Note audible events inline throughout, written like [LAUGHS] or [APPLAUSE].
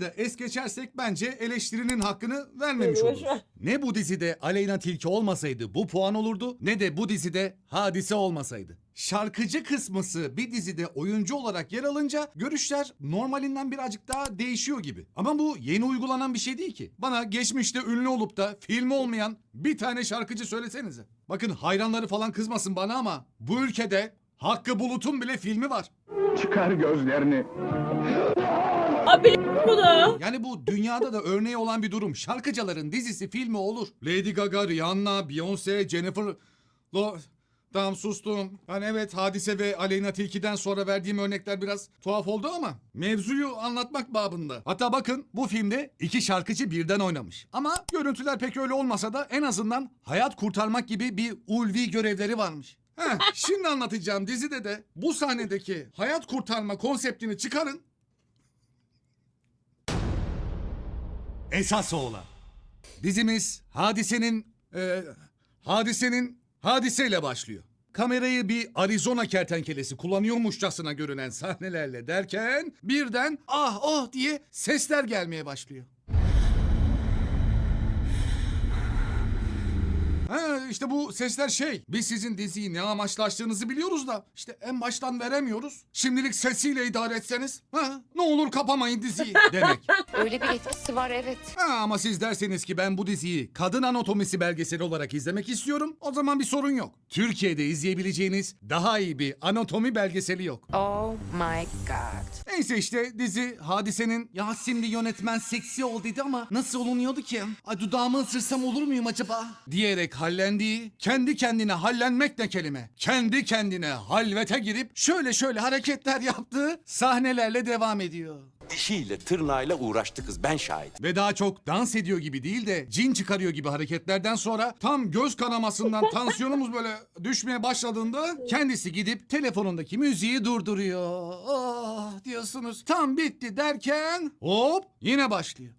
da es geçersek bence eleştirinin hakkını vermemiş oluruz. Ne bu dizide Aleyna Tilki olmasaydı bu puan olurdu ne de bu dizide hadise olmasaydı. Şarkıcı kısmısı bir dizide oyuncu olarak yer alınca görüşler normalinden birazcık daha değişiyor gibi. Ama bu yeni uygulanan bir şey değil ki. Bana geçmişte ünlü olup da filmi olmayan bir tane şarkıcı söylesenize. Bakın hayranları falan kızmasın bana ama bu ülkede Hakkı Bulut'un bile filmi var. Çıkar gözlerini. Abi biliyorum bunu. Yani bu dünyada da örneği olan bir durum. Şarkıcıların dizisi, filmi olur. Lady Gaga, Rihanna, Beyoncé, Jennifer... Lo... Tamam sustum. Yani evet Hadise ve Aleyna Tilki'den sonra verdiğim örnekler biraz tuhaf oldu ama mevzuyu anlatmak babında. Hatta bakın bu filmde iki şarkıcı birden oynamış. Ama görüntüler pek öyle olmasa da en azından hayat kurtarmak gibi bir ulvi görevleri varmış. Heh, şimdi anlatacağım dizide de bu sahnedeki hayat kurtarma konseptini çıkarın. Esas oğlan. Dizimiz Hadise'nin e, Hadise'nin Hadiseyle başlıyor. Kamerayı bir Arizona kertenkelesi kullanıyormuşçasına görünen sahnelerle derken birden ah oh diye sesler gelmeye başlıyor. Ha işte bu sesler şey. Biz sizin diziyi ne amaçla açtığınızı biliyoruz da işte en baştan veremiyoruz. Şimdilik sesiyle idare etseniz. Ha ne olur kapamayın diziyi [LAUGHS] demek. Öyle bir etkisi var evet. Ha, ama siz derseniz ki ben bu diziyi kadın anatomisi belgeseli olarak izlemek istiyorum. O zaman bir sorun yok. Türkiye'de izleyebileceğiniz daha iyi bir anatomi belgeseli yok. Oh my god. Neyse işte dizi Hadise'nin ya şimdi yönetmen seksi ol dedi ama nasıl olunuyordu ki? Ay dudağımı ısırsam olur muyum acaba? Diyerek hallendiği, kendi kendine hallenmek ne kelime? Kendi kendine halvete girip şöyle şöyle hareketler yaptığı sahnelerle devam ediyor. Dişiyle tırnağıyla uğraştı kız ben şahit. Ve daha çok dans ediyor gibi değil de cin çıkarıyor gibi hareketlerden sonra tam göz kanamasından [LAUGHS] tansiyonumuz böyle düşmeye başladığında kendisi gidip telefonundaki müziği durduruyor. Oh diyorsunuz tam bitti derken hop yine başlıyor.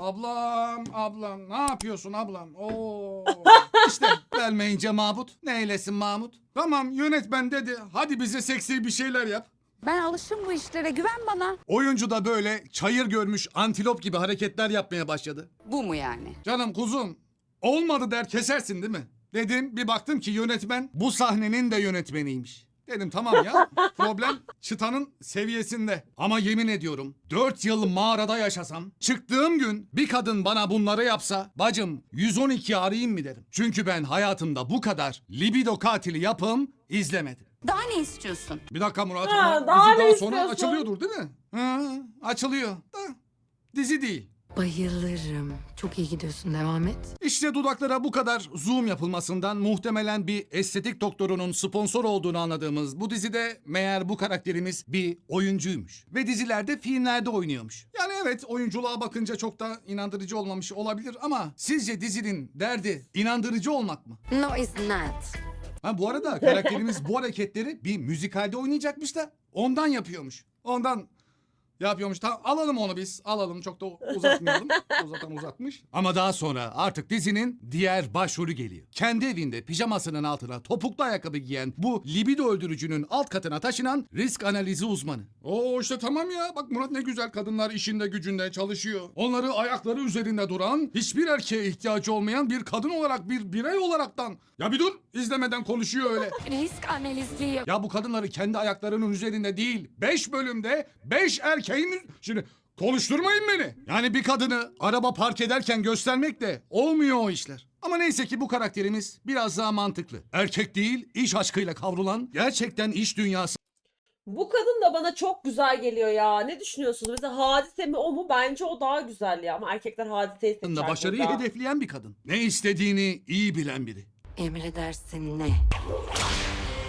Ablam ablam ne yapıyorsun ablam? Oo. [LAUGHS] işte vermeyince Mahmut ne eylesin Mahmut? Tamam yönetmen dedi hadi bize seksi bir şeyler yap. Ben alışım bu işlere güven bana. Oyuncu da böyle çayır görmüş antilop gibi hareketler yapmaya başladı. Bu mu yani? Canım kuzum olmadı der kesersin değil mi? Dedim bir baktım ki yönetmen bu sahnenin de yönetmeniymiş. Dedim tamam ya problem çıtanın seviyesinde. Ama yemin ediyorum 4 yıl mağarada yaşasam çıktığım gün bir kadın bana bunları yapsa bacım 112 arayayım mı derim. Çünkü ben hayatımda bu kadar libido katili yapım izlemedim. Daha ne istiyorsun? Bir dakika Murat Ha, ama daha dizi ne daha sonra istiyorsun? açılıyordur değil mi? Hı, açılıyor da dizi değil. Bayılırım. Çok iyi gidiyorsun devam et. İşte dudaklara bu kadar zoom yapılmasından muhtemelen bir estetik doktorunun sponsor olduğunu anladığımız bu dizide meğer bu karakterimiz bir oyuncuymuş. Ve dizilerde filmlerde oynuyormuş. Yani evet oyunculuğa bakınca çok da inandırıcı olmamış olabilir ama sizce dizinin derdi inandırıcı olmak mı? No it's not. Ha bu arada karakterimiz bu hareketleri bir müzikalde oynayacakmış da ondan yapıyormuş. Ondan yapıyormuş. Tamam alalım onu biz. Alalım çok da uzatmayalım. [LAUGHS] Uzatan uzatmış. Ama daha sonra artık dizinin diğer başrolü geliyor. Kendi evinde pijamasının altına topuklu ayakkabı giyen bu libido öldürücünün alt katına taşınan risk analizi uzmanı. Oo işte tamam ya. Bak Murat ne güzel kadınlar işinde gücünde çalışıyor. Onları ayakları üzerinde duran, hiçbir erkeğe ihtiyacı olmayan bir kadın olarak, bir birey olaraktan. Ya bir dur. izlemeden konuşuyor öyle. [LAUGHS] Risk analizliği yap. Ya bu kadınları kendi ayaklarının üzerinde değil, 5 bölümde 5 erkeğin... Şimdi konuşturmayın beni. Yani bir kadını araba park ederken göstermek de olmuyor o işler. Ama neyse ki bu karakterimiz biraz daha mantıklı. Erkek değil, iş aşkıyla kavrulan, gerçekten iş dünyası Bu kadın da bana çok güzel geliyor ya. Ne düşünüyorsunuz? Mesela hadise mi o mu? Bence o daha güzel ya. Ama erkekler hadiseyi seçer da başarıyı burada. hedefleyen bir kadın. Ne istediğini iyi bilen biri. Emredersin ne?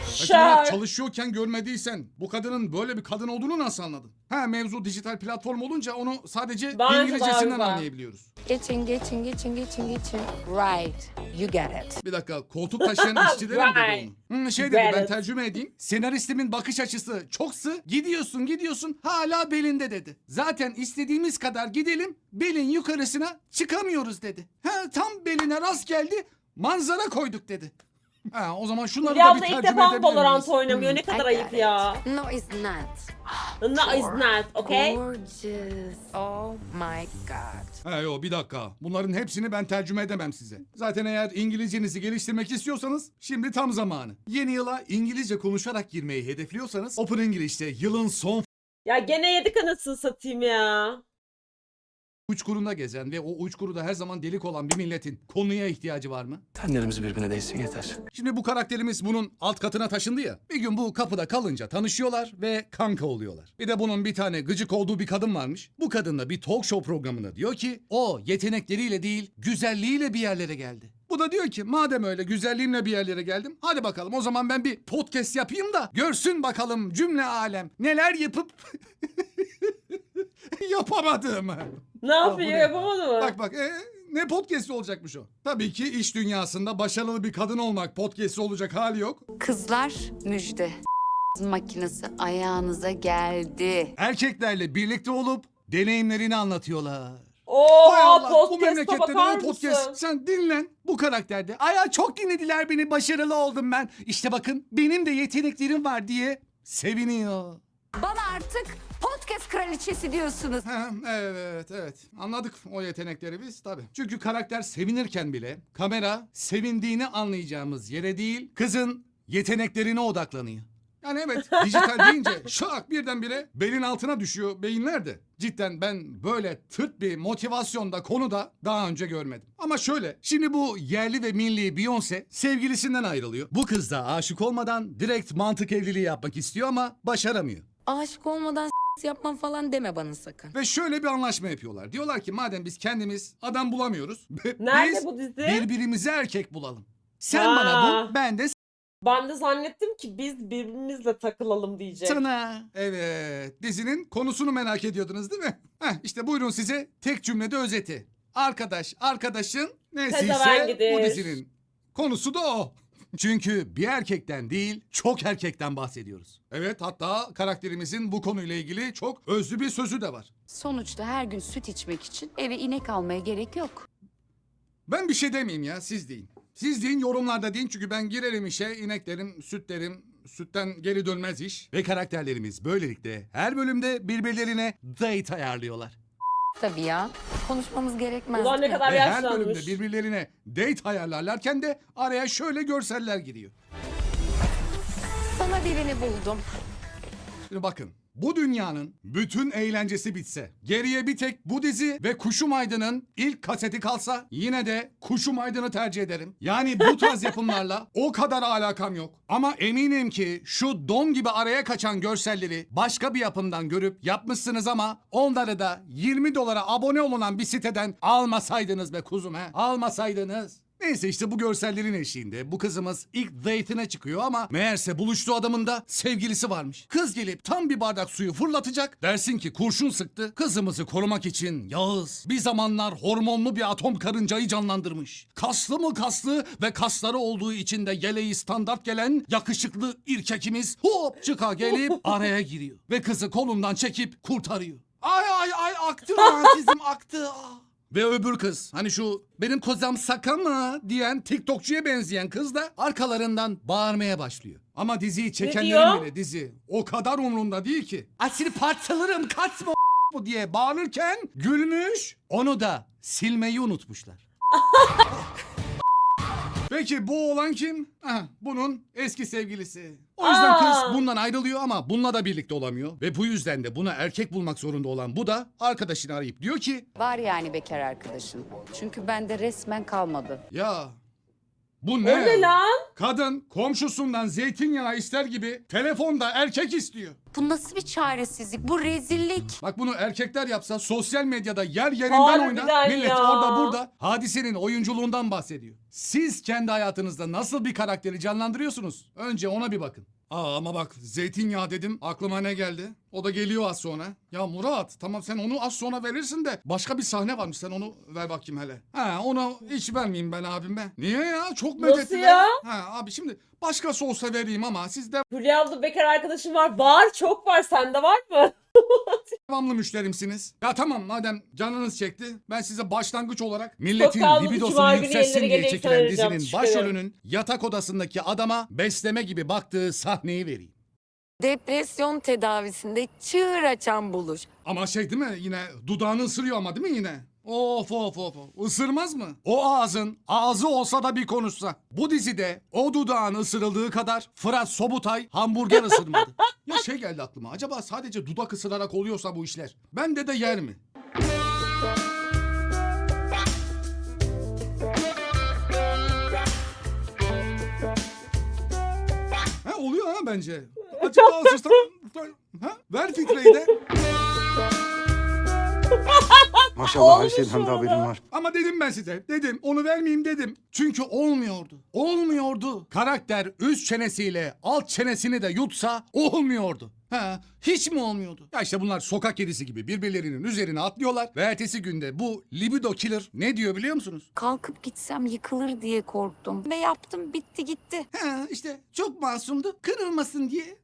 Şer. çalışıyorken görmediysen bu kadının böyle bir kadın olduğunu nasıl anladın? Ha mevzu dijital platform olunca onu sadece Bence İngilizcesinden güzel. anlayabiliyoruz. Geçin geçin geçin geçin geçin. Right. You get it. Bir dakika koltuk taşıyan [LAUGHS] işçilerim Right. dedi onu. Hı, şey dedi ben tercüme edeyim. Senaristimin bakış açısı çok sığ. Gidiyorsun gidiyorsun hala belinde dedi. Zaten istediğimiz kadar gidelim belin yukarısına çıkamıyoruz dedi. Ha tam beline rast geldi manzara koyduk dedi. Ha, o zaman şunları Hülya da abla bir ilk tercüme defa edebilir Valorant miyiz? oynamıyor. Ne kadar ayıp ya. No, it's not. No, it's not, okay? Gorgeous. Oh my god. Ha yo bir dakika. Bunların hepsini ben tercüme edemem size. Zaten eğer İngilizcenizi geliştirmek istiyorsanız şimdi tam zamanı. Yeni yıla İngilizce konuşarak girmeyi hedefliyorsanız Open English'te yılın son Ya gene yedik anasını satayım ya. Uçkurunda gezen ve o uçkuruda her zaman delik olan bir milletin konuya ihtiyacı var mı? Tenlerimiz birbirine değsin yeter. Şimdi bu karakterimiz bunun alt katına taşındı ya. Bir gün bu kapıda kalınca tanışıyorlar ve kanka oluyorlar. Bir de bunun bir tane gıcık olduğu bir kadın varmış. Bu kadın da bir talk show programında diyor ki o yetenekleriyle değil güzelliğiyle bir yerlere geldi. Bu da diyor ki madem öyle güzelliğimle bir yerlere geldim hadi bakalım o zaman ben bir podcast yapayım da görsün bakalım cümle alem neler yapıp [LAUGHS] yapamadığımı. Ne yapıyor yapamadı mı? Bak bak e, ne podcast olacakmış o? Tabii ki iş dünyasında başarılı bir kadın olmak podcast olacak hali yok. Kızlar müjde. makinesi ayağınıza geldi. Erkeklerle birlikte olup deneyimlerini anlatıyorlar. Hay Oha Allah bu podcast'a memlekette de bakar o podcast. mısın? Sen dinlen bu karakterde. Ay ya çok dinlediler beni başarılı oldum ben. İşte bakın benim de yeteneklerim var diye seviniyor. Bana artık podcast kraliçesi diyorsunuz. Ha, evet evet anladık o yetenekleri biz tabii. Çünkü karakter sevinirken bile kamera sevindiğini anlayacağımız yere değil kızın yeteneklerine odaklanıyor. Yani evet [LAUGHS] dijital deyince şak birdenbire belin altına düşüyor beyinler de. Cidden ben böyle tırt bir motivasyonda konuda daha önce görmedim. Ama şöyle şimdi bu yerli ve milli Beyoncé sevgilisinden ayrılıyor. Bu kız da aşık olmadan direkt mantık evliliği yapmak istiyor ama başaramıyor. Aşık olmadan s- yapmam falan deme bana sakın. Ve şöyle bir anlaşma yapıyorlar. Diyorlar ki madem biz kendimiz adam bulamıyoruz. [LAUGHS] Nerede biz bu dizi? birbirimize erkek bulalım. Sen Ha. bana bul, ben de Ben de zannettim ki biz birbirimizle takılalım diyecek. sana. Evet, dizinin konusunu merak ediyordunuz değil mi? Heh, işte buyurun size tek cümlede özeti. Arkadaş, arkadaşın nesiyse Pezevengidir. bu dizinin konusu da o. Çünkü bir erkekten değil, çok erkekten bahsediyoruz. Evet, hatta karakterimizin bu konuyla ilgili çok özlü bir sözü de var. Sonuçta her gün süt içmek için eve inek almaya gerek yok. Ben bir şey demeyeyim ya siz deyin. Siz deyin yorumlarda deyin çünkü ben girerim işe inek derim süt derim sütten geri dönmez iş. Ve karakterlerimiz böylelikle her bölümde birbirlerine date ayarlıyorlar. Tabii ya. Konuşmamız gerekmez. Ulan ne kadar Ve her bölümde yaşlanmış. birbirlerine date ayarlarlarken de araya şöyle görseller giriyor. Sana birini buldum. Şimdi bakın bu dünyanın bütün eğlencesi bitse, geriye bir tek bu dizi ve Kuşum Aydın'ın ilk kaseti kalsa yine de Kuşum Aydın'ı tercih ederim. Yani bu tarz yapımlarla o kadar alakam yok. Ama eminim ki şu don gibi araya kaçan görselleri başka bir yapımdan görüp yapmışsınız ama onları da 20 dolara abone olunan bir siteden almasaydınız be kuzum he. Almasaydınız. Neyse işte bu görsellerin eşiğinde bu kızımız ilk date'ine çıkıyor ama meğerse buluştuğu adamın da sevgilisi varmış. Kız gelip tam bir bardak suyu fırlatacak. Dersin ki kurşun sıktı. Kızımızı korumak için Yağız bir zamanlar hormonlu bir atom karıncayı canlandırmış. Kaslı mı kaslı ve kasları olduğu için de yeleği standart gelen yakışıklı irkekimiz hop çıka gelip [LAUGHS] araya giriyor. Ve kızı kolundan çekip kurtarıyor. Ay ay ay aktı romantizm aktı. Ah. Ve öbür kız hani şu benim kozam saka mı diyen TikTokçuya benzeyen kız da arkalarından bağırmaya başlıyor. Ama diziyi çekenlerin diyor? bile dizi o kadar umrunda değil ki. Asil parçalarım kaçma bu diye bağırırken gülmüş onu da silmeyi unutmuşlar. [LAUGHS] Peki bu olan kim? Aha, bunun eski sevgilisi. O yüzden Aa. kız bundan ayrılıyor ama bununla da birlikte olamıyor. Ve bu yüzden de buna erkek bulmak zorunda olan bu da arkadaşını arayıp diyor ki Var yani bekar arkadaşın. Çünkü bende resmen kalmadı. ya bu O ne? ne lan? Kadın komşusundan zeytinyağı ister gibi telefonda erkek istiyor. Bu nasıl bir çaresizlik? Bu rezillik. Bak bunu erkekler yapsa sosyal medyada yer yerinden Harbiden oynar. Millet ya. orada burada hadisenin oyunculuğundan bahsediyor. Siz kendi hayatınızda nasıl bir karakteri canlandırıyorsunuz? Önce ona bir bakın. Aa ama bak zeytinyağı dedim aklıma ne geldi? O da geliyor az sonra. Ya Murat tamam sen onu az sonra verirsin de başka bir sahne varmış sen onu ver bakayım hele. Ha onu hiç vermeyeyim ben abime. Niye ya? Çok Nasıl medettiler. ya? Ha abi şimdi başkası olsa vereyim ama siz de Hülya abla bekar arkadaşım var. Var çok var. Sende var mı? [LAUGHS] devamlı müşterimsiniz. Ya tamam madem canınız çekti ben size başlangıç olarak milletin kalmadı, cuma libidosunu günü yükselsin diye çekilen dizinin başrolünün yatak odasındaki adama besleme gibi baktığı sahneyi vereyim. Depresyon tedavisinde çığır açan buluş. Ama şey değil mi yine dudağını ısırıyor ama değil mi yine? Of of of of. Isırmaz mı? O ağzın ağzı olsa da bir konuşsa. Bu dizide o dudağın ısırıldığı kadar Fırat Sobutay hamburger ısırmadı. [LAUGHS] ya şey geldi aklıma. Acaba sadece dudak ısırarak oluyorsa bu işler. Bende de yer mi? Ha oluyor ha bence. Açık daha. Ha? Ver filtreyi de. [LAUGHS] Maşallah her Olmuş şeyden de haberim var. Ama dedim ben size. Dedim. Onu vermeyeyim dedim. Çünkü olmuyordu. Olmuyordu. Karakter üst çenesiyle alt çenesini de yutsa olmuyordu. Ha, hiç mi olmuyordu? Ya işte bunlar sokak kedisi gibi birbirlerinin üzerine atlıyorlar ve ertesi günde bu libido killer ne diyor biliyor musunuz? Kalkıp gitsem yıkılır diye korktum. Ve yaptım bitti gitti. Ha, işte çok masumdu kırılmasın diye.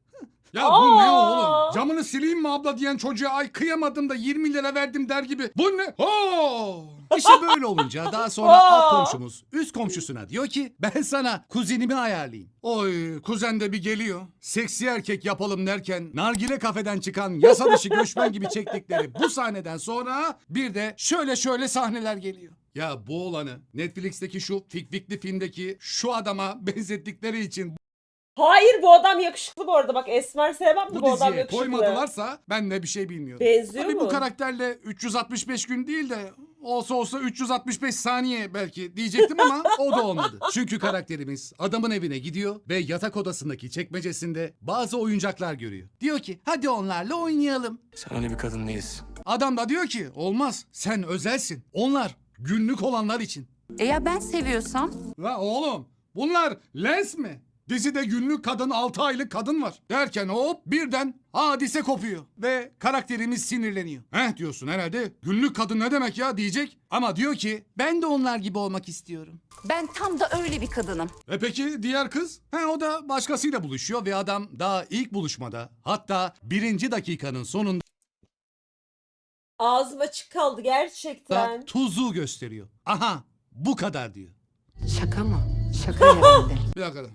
Ya bu ne oğlum? Camını sileyim mi abla diyen çocuğa ay kıyamadım da 20 lira verdim der gibi. Bu ne? Oo! İşte böyle olunca daha sonra alt komşumuz üst komşusuna diyor ki ben sana kuzenimi ayarlayayım. Oy kuzen de bir geliyor. Seksi erkek yapalım derken nargile kafeden çıkan [LAUGHS] yasa dışı göçmen gibi çektikleri bu sahneden sonra bir de şöyle şöyle sahneler geliyor. Ya bu olanı Netflix'teki şu fikfikli filmdeki şu adama [LAUGHS] benzettikleri için Hayır bu adam yakışıklı bu arada. Bak Esmer sevmem de bu bu, adam diziye yakışıklı. koymadılarsa ben de bir şey bilmiyorum. Benziyor Tabii mu? bu karakterle 365 gün değil de olsa olsa 365 saniye belki diyecektim ama [LAUGHS] o da olmadı. Çünkü karakterimiz adamın evine gidiyor ve yatak odasındaki çekmecesinde bazı oyuncaklar görüyor. Diyor ki hadi onlarla oynayalım. Sen öyle bir kadın değilsin. Adam da diyor ki olmaz sen özelsin. Onlar günlük olanlar için. E ya ben seviyorsam? La oğlum bunlar lens mi? Dizide günlük kadın 6 aylık kadın var. Derken hop birden hadise kopuyor. Ve karakterimiz sinirleniyor. Heh diyorsun herhalde günlük kadın ne demek ya diyecek. Ama diyor ki ben de onlar gibi olmak istiyorum. Ben tam da öyle bir kadınım. E peki diğer kız? He o da başkasıyla buluşuyor ve adam daha ilk buluşmada hatta birinci dakikanın sonunda Ağzım açık kaldı gerçekten. tuzu gösteriyor. Aha bu kadar diyor. Şaka mı? Şaka herhalde. Bir dakika.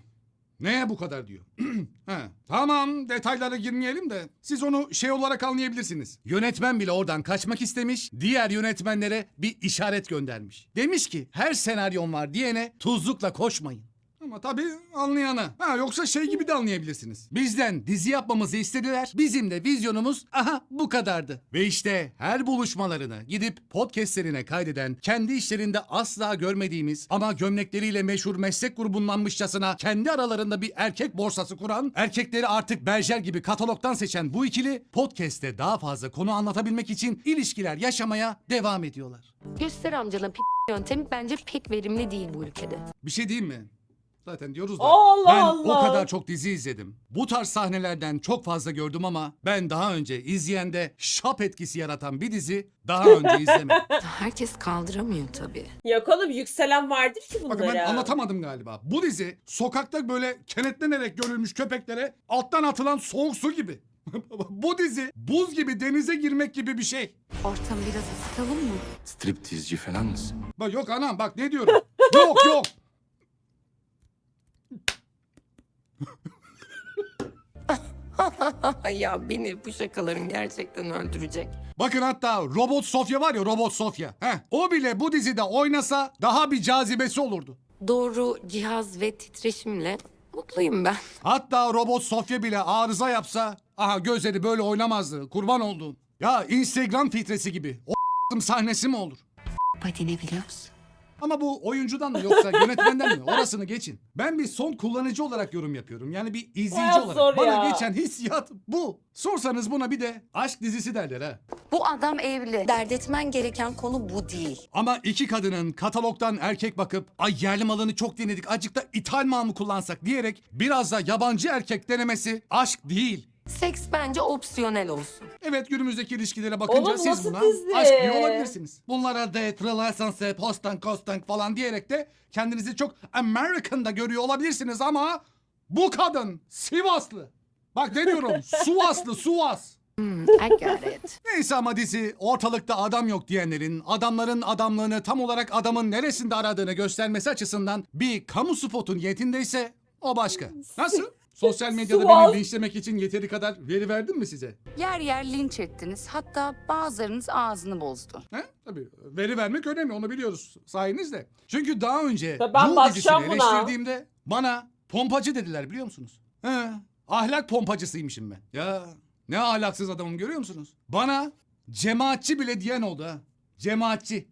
Neye bu kadar diyor. [CLEARS THROAT] He, tamam detaylara girmeyelim de siz onu şey olarak anlayabilirsiniz. Yönetmen bile oradan kaçmak istemiş, diğer yönetmenlere bir işaret göndermiş. Demiş ki her senaryon var diyene tuzlukla koşmayın. Ama tabii anlayana. Ha, yoksa şey gibi de anlayabilirsiniz. Bizden dizi yapmamızı istediler. Bizim de vizyonumuz aha bu kadardı. Ve işte her buluşmalarını gidip podcastlerine kaydeden, kendi işlerinde asla görmediğimiz ama gömlekleriyle meşhur meslek grubundanmışçasına kendi aralarında bir erkek borsası kuran, erkekleri artık berjer gibi katalogdan seçen bu ikili podcast'te daha fazla konu anlatabilmek için ilişkiler yaşamaya devam ediyorlar. Göster amcana p- yöntemi bence pek verimli değil bu ülkede. Bir şey diyeyim mi? Zaten diyoruz da Allah ben Allah. o kadar çok dizi izledim. Bu tarz sahnelerden çok fazla gördüm ama ben daha önce izleyende şap etkisi yaratan bir dizi daha önce izlemedim. [LAUGHS] Herkes kaldıramıyor tabii. Yok oğlum yükselen vardır ki bunlara. Bakın ben anlatamadım galiba. Bu dizi sokakta böyle kenetlenerek görülmüş köpeklere alttan atılan soğuk su gibi. [LAUGHS] Bu dizi buz gibi denize girmek gibi bir şey. Ortamı biraz ısıtalım mı? Striptizci falan mısın? Bak yok anam bak ne diyorum. yok yok. [LAUGHS] ya beni bu şakaların gerçekten öldürecek. Bakın hatta Robot Sofya var ya Robot Sofya. Heh, o bile bu dizide oynasa daha bir cazibesi olurdu. Doğru cihaz ve titreşimle mutluyum ben. [LAUGHS] Hatta Robot Sofya bile arıza yapsa aha gözleri böyle oynamazdı. Kurban olduğum. Ya Instagram filtresi gibi. O sahnesi mi olur? Hadi ne biliyor musun? Ama bu oyuncudan mı yoksa yönetmenden mi? Orasını geçin. Ben bir son kullanıcı olarak yorum yapıyorum. Yani bir izleyici Bayağı olarak. Bana ya. geçen hissiyat bu. Sorsanız buna bir de aşk dizisi derler ha. Bu adam evli. Dert etmen gereken konu bu değil. Ama iki kadının katalogdan erkek bakıp ay yerli malını çok denedik acık da ithal mal mı kullansak diyerek biraz da yabancı erkek denemesi aşk değil. Seks bence opsiyonel olsun. Evet günümüzdeki ilişkilere bakınca Oğlum siz nasıl buna dizi? aşk diyor olabilirsiniz. Bunlara date, relationship, hosting, costing falan diyerek de kendinizi çok American'da görüyor olabilirsiniz ama bu kadın Sivaslı. Bak ne diyorum [LAUGHS] Suvaslı Suvas. Hmm, I got it. Neyse ama dizi ortalıkta adam yok diyenlerin adamların adamlığını tam olarak adamın neresinde aradığını göstermesi açısından bir kamu spotu niyetindeyse o başka. Nasıl? Sosyal medyada beni linçlemek için yeteri kadar veri verdim mi size? Yer yer linç ettiniz. Hatta bazılarınız ağzını bozdu. He? Tabii. Veri vermek önemli onu biliyoruz sayenizde. Çünkü daha önce Tabii ben Yol bakacağım dizisini buna. eleştirdiğimde bana pompacı dediler biliyor musunuz? He. Ahlak pompacısıymışım ben. Ya ne ahlaksız adamım görüyor musunuz? Bana cemaatçi bile diyen oldu ha. Cemaatçi.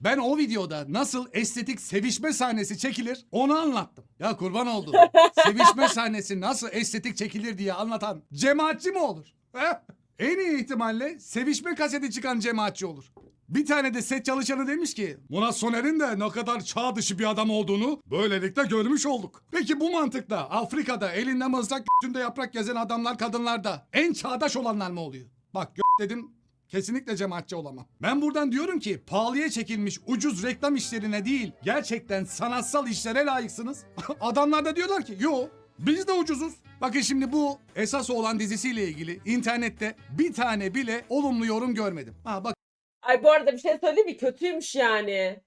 Ben o videoda nasıl estetik sevişme sahnesi çekilir onu anlattım. Ya kurban oldum. [LAUGHS] sevişme sahnesi nasıl estetik çekilir diye anlatan cemaatçi mi olur? He? En iyi ihtimalle sevişme kaseti çıkan cemaatçi olur. Bir tane de set çalışanı demiş ki Murat Soner'in de ne kadar çağ dışı bir adam olduğunu böylelikle görmüş olduk. Peki bu mantıkla Afrika'da elinde mızrak götünde yaprak gezen adamlar kadınlar da en çağdaş olanlar mı oluyor? Bak dedim kesinlikle cemaatçi olamam. Ben buradan diyorum ki pahalıya çekilmiş ucuz reklam işlerine değil gerçekten sanatsal işlere layıksınız. [LAUGHS] Adamlar da diyorlar ki yo biz de ucuzuz. Bakın şimdi bu esas olan dizisiyle ilgili internette bir tane bile olumlu yorum görmedim. Ha bak Ay bu arada bir şey söyleyeyim mi? Kötüymüş yani.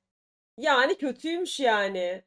Yani kötüymüş yani.